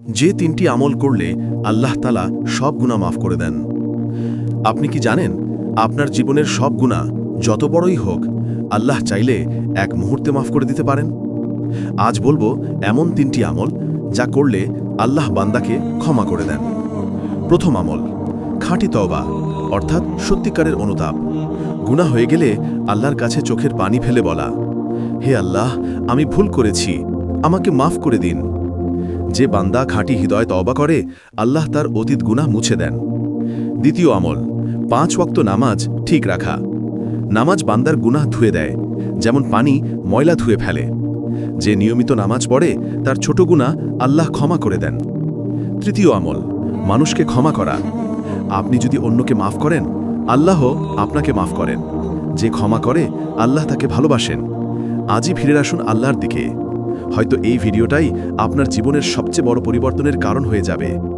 যে তিনটি আমল করলে আল্লাহ তালা সব গুণা মাফ করে দেন। আপনি কি জানেন, আপনার জীবনের সব গুণা যত বড়ই হোক, আল্লাহ চাইলে এক মুহূর্তে মাফ করে দিতে পারেন? আজ বলব, এমন তিনটি আমল যা করলে আল্লাহ বান্দাকে ক্ষমা করে দেন। প্রথম আমল, খাঁটি তওবা, অর্থাৎ সত্যিকারের অনুতাপ। গুণা হয়ে গেলে আল্লাহর কাছে চোখের পানি ফেলে বলা, হে আল্লাহ, আমি ভুল করেছি, আমাকে মাফ করে দিন। যে বান্দা খাঁটি হৃদয় তবা করে, আল্লাহ তার অতীত গুনাহ মুছে দেন। দ্বিতীয় আমল, পাঁচ ওয়াক্ত নামাজ ঠিক রাখা। নামাজ বান্দার গুনাহ ধুয়ে দেয়, যেমন পানি ময়লা ধুয়ে ফেলে। যে নিয়মিত নামাজ পড়ে, তার ছোট গুনাহ আল্লাহ ক্ষমা করে দেন। তৃতীয় আমল, মানুষকে ক্ষমা করা। আপনি যদি অন্যকে মাফ করেন, আল্লাহ আপনাকে মাফ করেন। যে ক্ষমা করে, আল্লাহ তাকে ভালোবাসেন। আজই ফিরে আসুন আল্লাহর দিকে। হয়তো এই ভিডিওটাই আপনার জীবনের সবচেয়ে বড় পরিবর্তনের কারণ হয়ে যাবে।